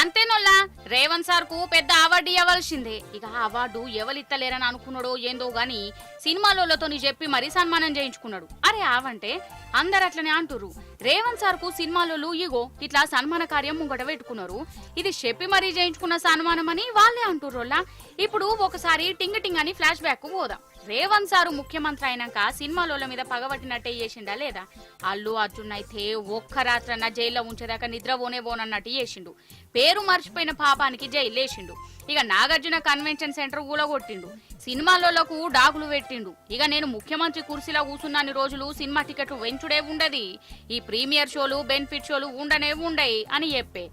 అంతేనోల్లా రేవంత్ సార్కు పెద్ద అవార్డు ఇవ్వాల్సిందే ఇక అవార్డు ఎవరిత్తలేరని అనుకున్నాడో ఏందో గాని సినిమాలతో చెప్పి మరీ సన్మానం చేయించుకున్నాడు. అరే ఆవంటే అందరు అట్లనే అంటుర్రు. రేవంత్ సార్కు సినిమాలలో ఇగో ఇట్లా సన్మాన కార్యం ముంగట పెట్టుకున్నారు. ఇది చెప్పి మరీ చేయించుకున్న సన్మానం అని వాళ్ళే అంటుర్రోల్లా ఇప్పుడు ఒకసారి టింగ్ టింగ్ అని ఫ్లాష్ బ్యాక్ పోదాం. రేవంత్ సారు ముఖ్యమంత్రి అయినాక సినిమాలోల మీద పగబట్టినట్టే చేసిండా లేదా? అల్లు అర్జున్ అయితే ఒక్క రాత్రన్న జైల్లో ఉంచేదాకా నిద్ర పోనేబోనన్నట్టు చేసిండు. పేరు మర్చిపోయిన పాపానికి జైలు వేసిండు. ఇక నాగార్జున కన్వెన్షన్ సెంటర్ కూలగొట్టిండు సినిమాలలోకు డాకులు పెట్టిండు. ఇక నేను ముఖ్యమంత్రి కుర్సీలో కూర్చున్నాన్ని రోజులు సినిమా టికెట్లు వెంచుడే ఉండది. ఈ ప్రీమియర్ షోలు బెనిఫిట్ షోలు ఉండనే ఉండయి అని చెప్పే.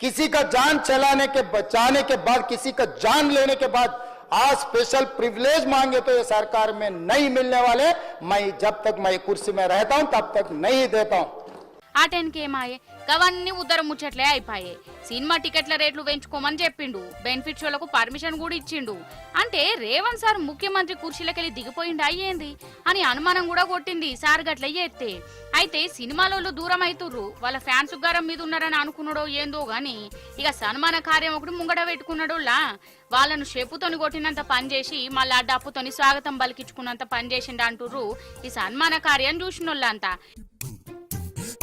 కిసి కా జాన్ చలానే కే బచానే కే బాద్ కిసి కా జాన్ లేనే కే బాద్ आज स्पेशल प्रिविलेज मांगे तो ये सरकार में नहीं मिलने वाले। मैं जब तक मैं कुर्सी में रहता हूँ, तब तक नहीं देता हूँ। ఆ టైంకి ఏమాయే? గవన్నీ ఉద్దరం ముచ్చట్లే అయిపోయాయి సినిమా టికెట్ల రేట్లు పెంచుకోమని చెప్పిండు. బెనిఫిట్ షోలకు పర్మిషన్ కూడా ఇచ్చిండు. అంటే రేవంత్ సార్ ముఖ్యమంత్రి కుర్చీలకెళ్ళి దిగిపోయిండు అయ్యేంది అని అనుమానం కూడా కొట్టింది సార్ గట్ల ఎత్తే. అయితే సినిమాలోళ్ళు దూరం అవుతుర్రు వాళ్ళ ఫ్యాన్స్ గారం మీద ఉన్నారని అనుకున్నాడో ఏందో గాని ఇక సన్మాన కార్యం ఒకటి ముంగట పెట్టుకున్నాడోలా వాళ్ళను షెప్పుతోని కొట్టినంత పని చేసి మళ్ళా డప్పుతోని స్వాగతం పలికించుకున్నంత పని చేసిండు అంటుర్రు ఈ సన్మాన కార్యం చూసినోళ్ళంతా.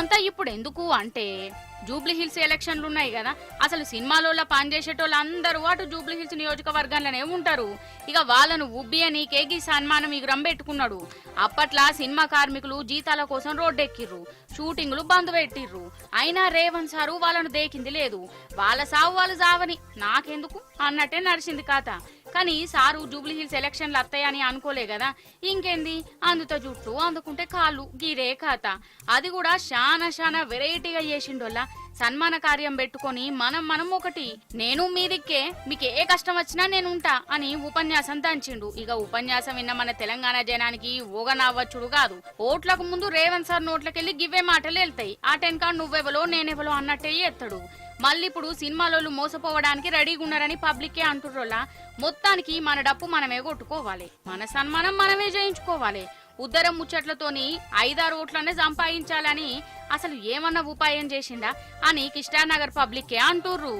ఇదంతా ఇప్పుడు ఎందుకు అంటే జూబ్లీ హిల్స్ ఎలక్షన్లు ఉన్నాయి కదా. అసలు సినిమాలలో పనిచేసేటోళ్ళు అందరూ అటు జూబ్లీ హిల్స్ నియోజకవర్గంలోనే ఉంటారు. ఇక వాళ్ళను ఉబ్బి అని కేకి సన్మానం ఇగురం పెట్టుకున్నాడు అప్పట్లా సినిమా కార్మికులు జీతాల కోసం రోడ్డెక్కిర్రు. షూటింగ్లు బంద్ పెట్టిర్రు. అయినా రేవంత్ సారు వాళ్ళను దేకింది లేదు. వాళ్ళ సావు వాళ్ళు సావని నాకెందుకు? అన్నట్టే నడిచింది కథ. కానీ సారు జూబ్లీ హిల్స్ ఎలక్షన్లు వస్తాయని అనుకోలే కదా. ఇంకేంది? అందుతో జుట్టు అందుకుంటే కాళ్ళు గీరే కథ అది కూడా శానా శానా వెరైటీగా చేసిండోళ్ళ. సన్మాన కార్యం పెట్టుకొని మనం మనం ఒకటి. నేను మీదిక్కే మీకు ఏ కష్టం వచ్చినా నేను ఉంటా అని ఉపన్యాసం దంచిండు. ఇక ఉపన్యాసం విన్న మన తెలంగాణ జనానికి ఊగనవ్వచ్చుడు కాదు. ఓట్లకు ముందు రేవంత్ సార్ నోట్లకెళ్ళి గివ్వే మాటలు వెళ్తాయి. ఆ టెన్ కార్డ్ నువ్వెవలో నేనెవలో అన్నట్టే ఎత్తడు. మళ్ళీ ఇప్పుడు సినిమాలోళ్ళు మోసపోవడానికి రెడీగా ఉన్నారని పబ్లికే అంటుర్రోలా మొత్తానికి మన డప్పు మనమే కొట్టుకోవాలి. మన సన్మానం మనమే చేయించుకోవాలి. ఉద్దరం ముచ్చట్లతోని ఐదారు ఓట్లనే సంపాదించాలని అసలు ఏమన్నా ఉపాయం చేసిండా అని కిష్టానగర్ పబ్లికే అంటుర్రు.